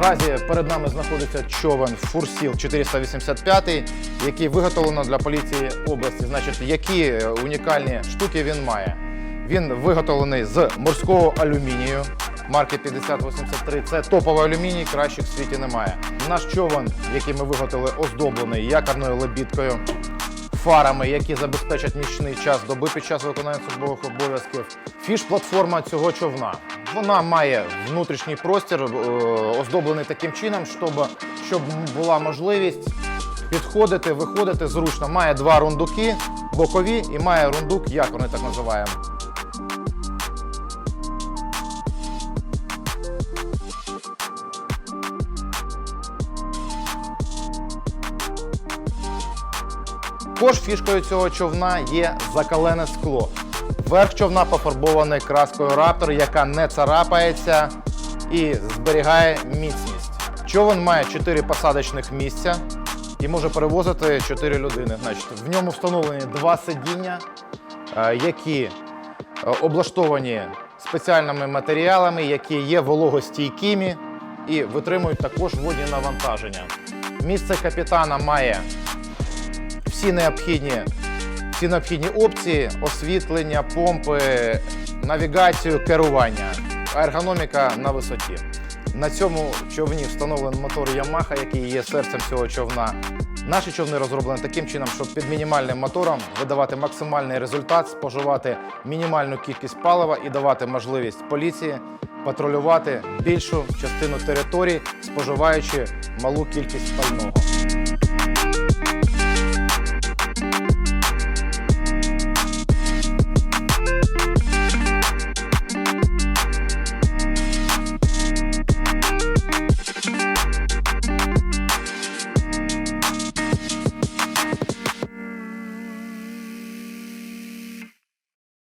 Наразі перед нами знаходиться човен Фурсіл 485, який виготовлено для поліції області. Значить, які е, унікальні штуки він має? Він виготовлений з морського алюмінію марки 5083. Це топовий алюміній, кращих в світі немає. Наш човен, який ми виготовили, оздоблений якорною лебідкою, фарами, які забезпечать нічний час доби під час виконання службових обов'язків. Фіш-платформа цього човна. Вона має внутрішній простір, е, оздоблений таким чином, щоб, щоб була можливість підходити, виходити зручно. Має два рундуки бокові і має рундук якорний, так називаємо. Також фішкою цього човна є закалене скло. Верх човна пофарбований краскою раптор, яка не царапається і зберігає міцність. Човен має 4 посадочних місця і може перевозити 4 людини. Значить, в ньому встановлені два сидіння, е, які е, облаштовані спеціальними матеріалами, які є вологостійкими і витримують також водні навантаження. Місце капітана має всі необхідні, всі необхідні опції: освітлення, помпи, навігацію, керування, ергономіка на висоті. На цьому човні встановлений мотор Yamaha, який є серцем цього човна. Наші човни розроблені таким чином, щоб під мінімальним мотором видавати максимальний результат, споживати мінімальну кількість палива і давати можливість поліції патрулювати більшу частину територій, споживаючи малу кількість пального.